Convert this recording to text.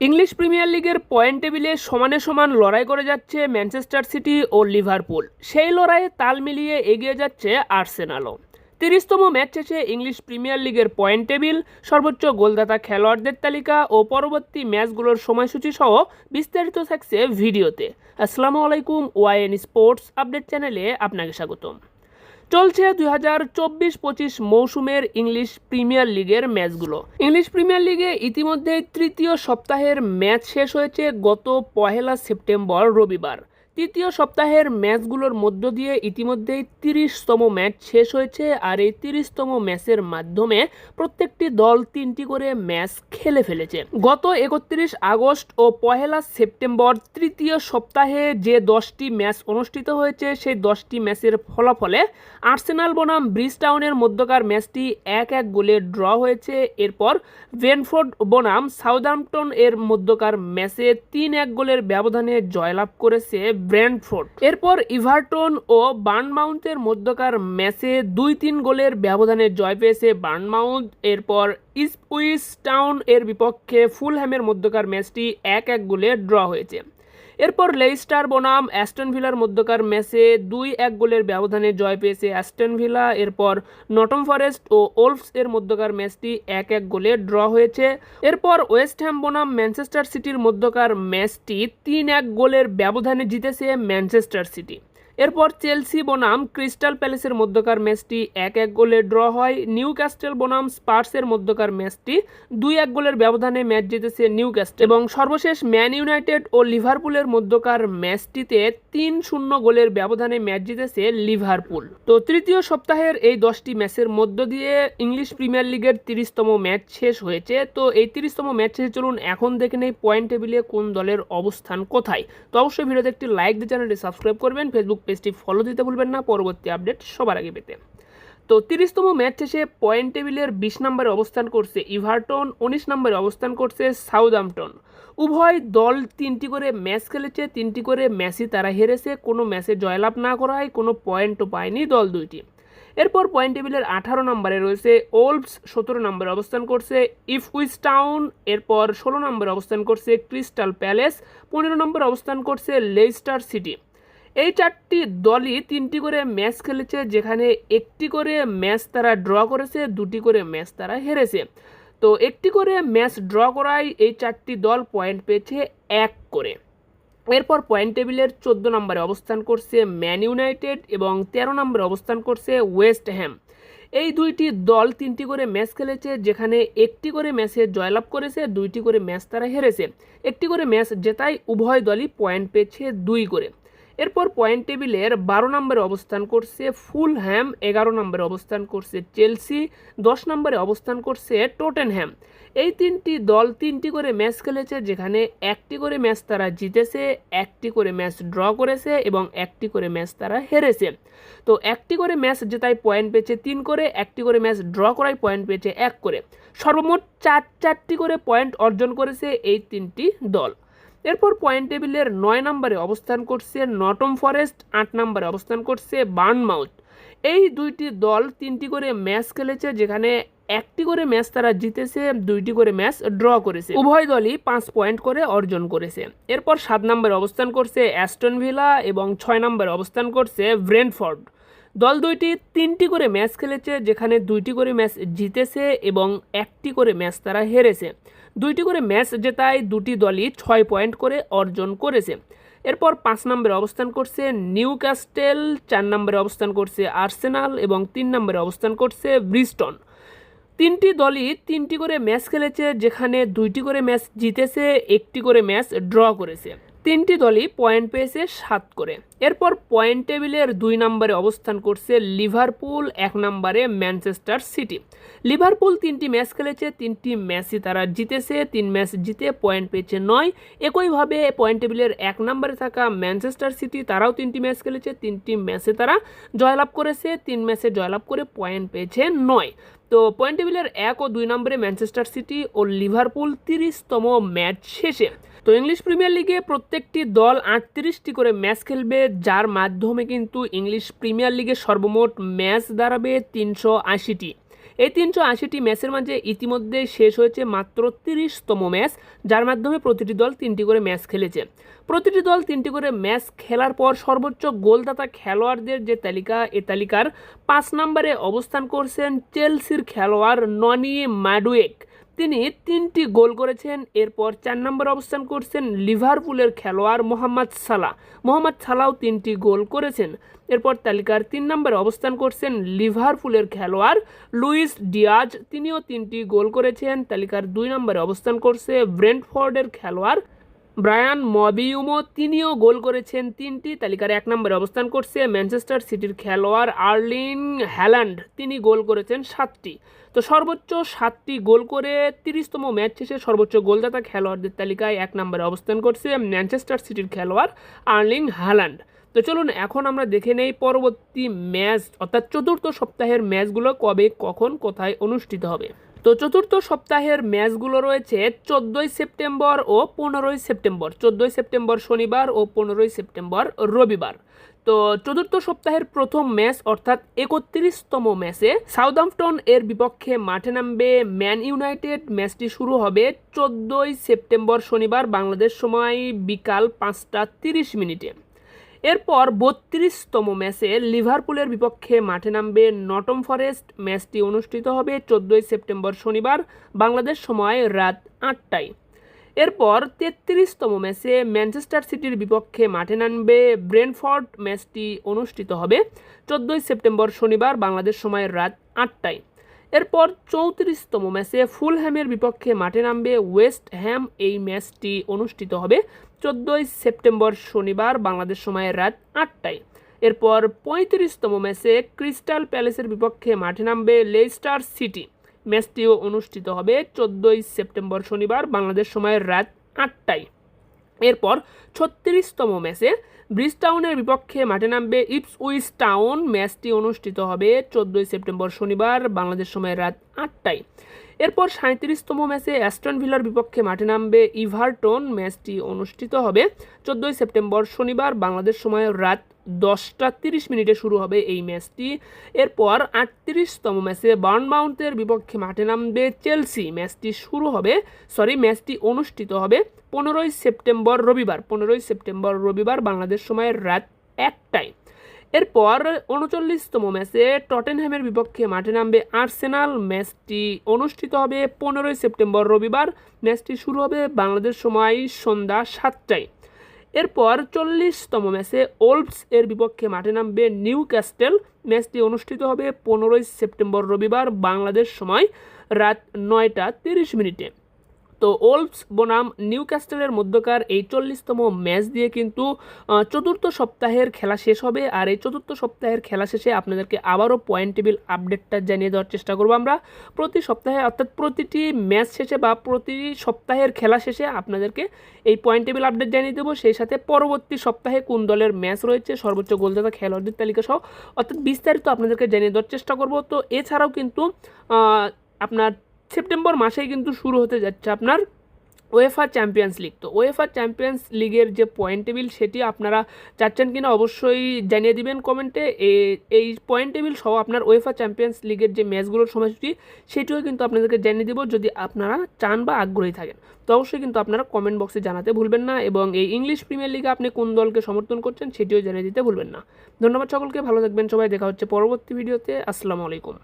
English Premier লিগের point টেবিলে সমানে সমান লড়াই করে যাচ্ছে ম্যানচেস্টার সিটি ও লিভারপুল। সেই লড়াইয়ে তাল মিলিয়ে এগিয়ে যাচ্ছে আর্সেনালও। তিরিশতম ম্যাচ শেষে ইংলিশ প্রিমিয়ার লিগের পয়েন্ট টেবিল, সর্বোচ্চ গোলদাতা খেলোয়াড়দের তালিকা ও পরবর্তী ম্যাচগুলোর সময়সূচি সহ বিস্তারিত থাকছে ভিডিওতে। আসসালামু আলাইকুম, ওয়াইএন স্পোর্টস আপডেট চ্যানেলে আপনাকে স্বাগতম। চলছে দুই হাজার চব্বিশ পঁচিশ মৌসুমের ইংলিশ প্রিমিয়ার লিগের ম্যাচগুলো। ইংলিশ প্রিমিয়ার লিগে ইতিমধ্যে তৃতীয় সপ্তাহের ম্যাচ শেষ হয়েছে গত পহেলা সেপ্টেম্বর রবিবার। তৃতীয় সপ্তাহের ম্যাচগুলোর মধ্য দিয়ে ইতিমধ্যেই তিরিশতম ম্যাচ শেষ হয়েছে আর এই তিরিশতম ম্যাচের মাধ্যমে প্রত্যেকটি দল তিনটি করে ম্যাচ খেলে ফেলেছে। গত একত্রিশ আগস্ট ও পহেলা সেপ্টেম্বর তৃতীয় সপ্তাহে যে দশটি ম্যাচ অনুষ্ঠিত হয়েছে, সেই দশটি ম্যাচের ফলাফলে আর্সেনাল বনাম ব্রিজটাউনের মধ্যকার ম্যাচটি এক এক গোলে ড্র হয়েছে। এরপর ভেনফোর্ড বনাম সাউদাম্পটন এর মধ্যকার ম্যাচে তিন এক গোলের ব্যবধানে জয়লাভ করেছে ব্র্যান্ডফোর্ড এরপর ইভারটন ও বার্নমাউন্টের মধ্যকার ম্যাচে দুই তিন গোলের ব্যবধানে জয় পেয়েছে বার্নমাউন্ট। এরপর ইস্পুইস টাউন এর বিপক্ষে ফুলহ্যামের মধ্যকার ম্যাচটি এক এক গোলে ড্র হয়েছে। এরপর লেইস্টার বনাম অ্যাস্টনভিলার মধ্যকার ম্যাচে দুই এক গোলের ব্যবধানে জয় পেয়েছে অ্যাস্টন ভিলা। এরপর নটম ফরেস্ট ও ওলফস এর মধ্যকার ম্যাচটি এক এক গোলে ড্র হয়েছে। এরপর ওয়েস্ট হ্যাম বনাম ম্যানচেস্টার সিটির মধ্যকার ম্যাচটি তিন এক গোলের ব্যবধানে জিতেছে ম্যানচেস্টার সিটি। এরপর চেলসি বনাম, ক্রিস্টাল প্যালেসের মধ্যকার ম্যাচটি এক এক গোলে ড্র হয়। নিউ ক্যাস্টেল বনাম, স্পার্সের মধ্যকার ম্যাচটি দুই এক গোলের ব্যবধানে ম্যাচ জিতেছে নিউ ক্যাস্টেল এবং সর্বশেষ ম্যান ইউনাইটেড ও লিভারপুলের মধ্যকার ম্যাচটিতে তিন শূন্য গোলের ব্যবধানে ম্যাচ জিতেছে লিভারপুল। তো তৃতীয় সপ্তাহের এই দশটি ম্যাচের মধ্য দিয়ে ইংলিশ প্রিমিয়ার লিগের তিরিশতম ম্যাচ শেষ হয়েছে। তো এই তিরিশতম ম্যাচ শেষে চলুন, এখন দেখে নেই পয়েন্ট টেবিলে কোন দলের অবস্থান কোথায়। তো অবশ্যই ভিডিওতে একটি লাইক দিয়ে চ্যানেলটি সাবস্ক্রাইব করবেন, ফেসবুক পেজটি ফলো দিতে ভুলবেন না, পরবর্তী আপডেট সবার আগে পেতে। তো তিরিশতম ম্যাচ শেষে পয়েন্ট টেবিলের বিশ নম্বরে অবস্থান করছে ইভারটন, উনিশ নম্বরে অবস্থান করছে সাউদাম্পটন। উভয় দল তিনটি করে ম্যাচ খেলেছে, তিনটি করে ম্যাচই তারা হেরেছে, কোনো ম্যাচে জয়লাভ না করায়, কোনো পয়েন্টও পায়নি দল দুইটি। এরপর পয়েন্ট টেবিলের আঠারো নম্বরে রয়েছে ওলভস সতেরো নম্বরে অবস্থান করছে ইফউইস টাউন এরপর ষোলো নম্বরে অবস্থান করছে ক্রিস্টাল প্যালেস পনেরো নম্বরে অবস্থান করছে লেস্টার সিটি এই চারটি দলই তিনটি করে ম্যাচ খেলেছে, যেখানে একটি করে ম্যাচ তারা ড্র করেছে, দুটি করে ম্যাচ তারা হেরেছে। তো একটি করে ম্যাচ ড্র করায় এই চারটি দল পয়েন্ট পেয়েছে এক করে। এরপর পয়েন্ট টেবিলের চোদ্দ নম্বরে অবস্থান করছে ম্যান ইউনাইটেড এবং তেরো নম্বরে অবস্থান করছে ওয়েস্ট হ্যাম। এই দুইটি দল তিনটি করে ম্যাচ খেলেছে, যেখানে একটি করে ম্যাচে জয়লাভ করেছে, দুইটি করে ম্যাচ তারা হেরেছে। একটি করে ম্যাচ জেতায় উভয় দলই পয়েন্ট পেয়েছে দুই করে। এরপর পয়েন্ট টেবিলের বারো নম্বরে অবস্থান করছে ফুলহ্যাম এগারো নম্বরে অবস্থান করছে চেলসি দশ নম্বরে অবস্থান করছে টোটেনহ্যাম এই তিনটি দল তিনটি করে ম্যাচ খেলেছে, যেখানে একটি করে ম্যাচ তারা জিতেছে, একটি করে ম্যাচ ড্র করেছে এবং একটি করে ম্যাচ তারা হেরেছে। তো একটি করে ম্যাচ জেতায় পয়েন্ট পেয়েছে তিন করে, একটি করে ম্যাচ ড্র করায় পয়েন্ট পেয়েছে এক করে। সর্বমোট চার, চারটি করে পয়েন্ট অর্জন করেছে এই তিনটি দল। এরপর পয়েন্ট টেবিলের নয় নম্বরে অবস্থান করছে নটম ফরেস্ট আট নম্বরে অবস্থান করছে বার্নমাউথ এই দুইটি দল তিনটি করে ম্যাচ খেলেছে, যেখানে একটি করে ম্যাচ তারা জিতেছে, দুইটি করে ম্যাচ ড্র করেছে। উভয় দলই পাঁচ পয়েন্ট করে অর্জন করেছে। এরপর সাত নম্বরে অবস্থান করছে অ্যাস্টন ভিলা এবং ছয় নম্বরে অবস্থান করছে ব্রেন্টফোর্ড দল দুইটি তিনটি করে ম্যাচ খেলেছে, যেখানে দুইটি করে ম্যাচ জিতেছে এবং একটি করে ম্যাচ তারা হেরেছে। দুইটি করে ম্যাচ জেতায় দুটি দলই ছয় পয়েন্ট করে অর্জন করেছে। এরপর পাঁচ নম্বরে অবস্থান করছে নিউ ক্যাস্টেল চার নম্বরে অবস্থান করছে আর্সেনাল এবং তিন নম্বরে অবস্থান করছে ব্রিস্টন। তিনটি দলই তিনটি করে ম্যাচ খেলেছে, যেখানে দুইটি করে ম্যাচ জিতেছে, একটি করে ম্যাচ ড্র করেছে। তিনটি দলই পয়েন্ট পেয়েছে সাত করে। এরপর পয়েন্ট টেবিলের দুই নম্বরে অবস্থান করছে লিভারপুল, এক নম্বরে ম্যানচেস্টার সিটি। লিভারপুল তিনটি ম্যাচ খেলেছে, তিনটি ম্যাচই তারা জিতেছে, তিন ম্যাচ জিতে পয়েন্ট পেয়েছে নয়। একইভাবে পয়েন্ট টেবিলের এক নম্বরে থাকা ম্যানচেস্টার সিটি, তারাও তিনটি ম্যাচ খেলেছে, তিনটি ম্যাচে তারা জয়লাভ করেছে, তিন ম্যাচে জয়লাভ করে পয়েন্ট পেয়েছে নয়। তো পয়েন্ট টেবিলের এক ও দুই নম্বরে ম্যানচেস্টার সিটি ও লিভারপুল তিরিশতম ম্যাচ শেষে। তো ইংলিশ প্রিমিয়ার লিগে প্রত্যেকটি দল আটত্রিশটি করে ম্যাচ খেলবে, যার মাধ্যমে কিন্তু ইংলিশ প্রিমিয়ার লিগে সর্বমোট ম্যাচ দাঁড়াবে তিনশো আশিটি। এই তিনশো আশিটি ম্যাচের মাঝে ইতিমধ্যে শেষ হয়েছে মাত্র তিরিশতম ম্যাচ, যার মাধ্যমে প্রতিটি দল তিনটি করে ম্যাচ খেলেছে। প্রতিটি দল তিনটি করে ম্যাচ খেলার পর সর্বোচ্চ গোলদাতা খেলোয়াড়দের যে তালিকা, এ তালিকার পাঁচ নম্বরে অবস্থান করছেন চেলসির খেলোয়াড় ননি ম্যাডুয়েক তিনি তিনটি গোল করেছেন, এরপর চার নম্বর অবস্থান করছেন লিভারপুলের খেলোয়াড় মোহাম্মদ সালা মোহাম্মদ সালাও তিনটি গোল করেছেন। এরপর তালিকার তিন নম্বরে অবস্থান করছেন লিভারপুলের খেলোয়াড় লুইস ডিয়াজ। তিনিও তিনটি গোল করেছেন। তালিকার দুই নম্বরে অবস্থান করছে ব্রেন্টফোর্ডের খেলোয়াড় ব্রায়ান মবিউমো তিনিও গোল করেছেন তিনটি তালিকার এক নম্বরে অবস্থান করছে ম্যানচেস্টার সিটির খেলোয়াড় আর্লিন হ্যালান্ড। তিনি গোল করেছেন সাতটি। তো সর্বোচ্চ সাতটি গোল করে তিরিশতম ম্যাচ শেষে সর্বোচ্চ গোলদাতা খেলোয়াড়দের তালিকায় এক নম্বরে অবস্থান করছে ম্যানচেস্টার সিটির খেলোয়াড় আর্লিং হ্যাল্যান্ড তো চলুন এখন আমরা দেখে নেই পরবর্তী ম্যাচ, অর্থাৎ চতুর্থ সপ্তাহের ম্যাচগুলো কবে, কখন, কোথায় অনুষ্ঠিত হবে। তো চতুর্থ সপ্তাহের ম্যাচগুলো রয়েছে চোদ্দোই সেপ্টেম্বর ও পনেরোই সেপ্টেম্বর। চোদ্দোই সেপ্টেম্বর শনিবার ও পনেরোই সেপ্টেম্বর রবিবার। তো চতুর্থ সপ্তাহের প্রথম ম্যাচ অর্থাৎ একত্রিশতম ম্যাচে সাউদাম্পটন এর বিপক্ষে মাঠে নামবে ম্যান ইউনাইটেড। ম্যাচটি শুরু হবে চোদ্দোই সেপ্টেম্বর শনিবার বাংলাদেশ সময় বিকাল পাঁচটা তিরিশ মিনিটে। এরপর বত্রিশতম ম্যাচে লিভারপুলের বিপক্ষে মাঠে নামবে নটম ফরেস্ট। ম্যাচটি অনুষ্ঠিত হবে চোদ্দোই সেপ্টেম্বর শনিবার, বাংলাদেশ সময় রাত আটটায়। এরপর তেত্রিশতম ম্যাচে ম্যানচেস্টার সিটির বিপক্ষে মাঠে নামবে ব্রেনফোর্ড। ম্যাচটি অনুষ্ঠিত হবে চোদ্দোই সেপ্টেম্বর শনিবার, বাংলাদেশ সময় রাত আটটায়। এরপর চৌত্রিশতম ম্যাচে ফুলহ্যামের বিপক্ষে মাঠে নামবে ওয়েস্ট হ্যাম। এই ম্যাচটি অনুষ্ঠিত হবে চোদ্দোই সেপ্টেম্বর শনিবার বাংলাদেশ সময় রাত আটটায়। এরপর পঁয়ত্রিশতম ম্যাচে ক্রিস্টাল প্যালেসের বিপক্ষে মাঠে নামবে লেস্টার সিটি। ম্যাচটিও অনুষ্ঠিত হবে চোদ্দোই সেপ্টেম্বর শনিবার বাংলাদেশ সময় রাত আটটায়। এরপর ছত্রিশতম ম্যাচে ব্রিজটাউনের বিপক্ষে মাঠে নামবে ইপসউইচ টাউন। ম্যাচটি অনুষ্ঠিত হবে চোদ্দোই সেপ্টেম্বর শনিবার, বাংলাদেশ সময় রাত আটটায়। এরপর সাঁত্রিশতম ম্যাচে অ্যাস্টন ভিলার বিপক্ষে মাঠে নামবে ইভারটন। ম্যাচটি অনুষ্ঠিত হবে চোদ্দোই সেপ্টেম্বর শনিবার। বাংলাদেশ সময় রাত দশটা তিরিশ মিনিটে শুরু হবে এই ম্যাচটি। এরপর আটত্রিশতম ম্যাচে বার্নমাউন্টের বিপক্ষে মাঠে নামবে চেলসি। ম্যাচটি শুরু হবে, সরি, ম্যাচটি অনুষ্ঠিত হবে পনেরোই সেপ্টেম্বর রবিবার। পনেরোই সেপ্টেম্বর রবিবার বাংলাদেশ সময় রাত একটায়। এরপর উনচল্লিশতম ম্যাচে টটেনহ্যামের বিপক্ষে মাঠে নামবে আর্সেনাল। ম্যাচটি অনুষ্ঠিত হবে পনেরোই সেপ্টেম্বর রবিবার। ম্যাচটি শুরু হবে বাংলাদেশ সময় সন্ধ্যা সাতটায়। এরপর চল্লিশতম ম্যাচে ওলভস এর বিপক্ষে মাঠে নামবে নিউ ক্যাস্টেল ম্যাচটি অনুষ্ঠিত হবে পনেরোই সেপ্টেম্বর রবিবার বাংলাদেশ সময় রাত নয়টা তিরিশ মিনিটে। তো ওলভস বনাম নিউ ক্যাস্টেলের মধ্যকার এই চল্লিশতম ম্যাচ দিয়ে কিন্তু চতুর্থ সপ্তাহের খেলা শেষ হবে। আর এই চতুর্থ সপ্তাহের খেলা শেষে আপনাদেরকে আবারও পয়েন্ট টেবিল আপডেটটা জানিয়ে দেওয়ার চেষ্টা করব আমরা। প্রতি সপ্তাহে, অর্থাৎ প্রতিটি ম্যাচ শেষে বা প্রতি সপ্তাহের খেলা শেষে আপনাদেরকে এই পয়েন্ট টেবিল আপডেট জানিয়ে দেবো। সেই সাথে পরবর্তী সপ্তাহে কোন দলের ম্যাচ রয়েছে, সর্বোচ্চ গোলদাতা, খেলোয়াড়দের তালিকা সহ, অর্থাৎ বিস্তারিত আপনাদেরকে জানিয়ে দেওয়ার চেষ্টা করব। তো এছাড়াও কিন্তু আপনার সেপ্টেম্বর মাসেই কিন্তু শুরু হতে যাচ্ছে আপনার ওয়েফা চ্যাম্পিয়ন্স লিগ তো ওয়েফা চ্যাম্পিয়ন্স লিগের যে পয়েন্ট টেবিল সেটি আপনারা চাচ্ছেন কিনা অবশ্যই জানিয়ে দিবেন কমেন্টে। এই পয়েন্ট টেবিল সহ আপনার ওয়েফা চ্যাম্পিয়ন্স লিগের যে ম্যাচগুলোর সময়সূচি, সেটিও কিন্তু আপনাদেরকে জানিয়ে দিব যদি আপনারা চান বা আগ্রহী থাকেন। তো অবশ্যই কিন্তু আপনারা কমেন্ট বক্সে জানাতে ভুলবেন না এবং এই ইংলিশ প্রিমিয়ার লিগে আপনি কোন দলকে সমর্থন করছেন সেটিও জানিয়ে দিতে ভুলবেন না। ধন্যবাদ সকলকে, ভালো থাকবেন সবাই, দেখা হচ্ছে পরবর্তী ভিডিওতে আসসালামু আলাইকুম।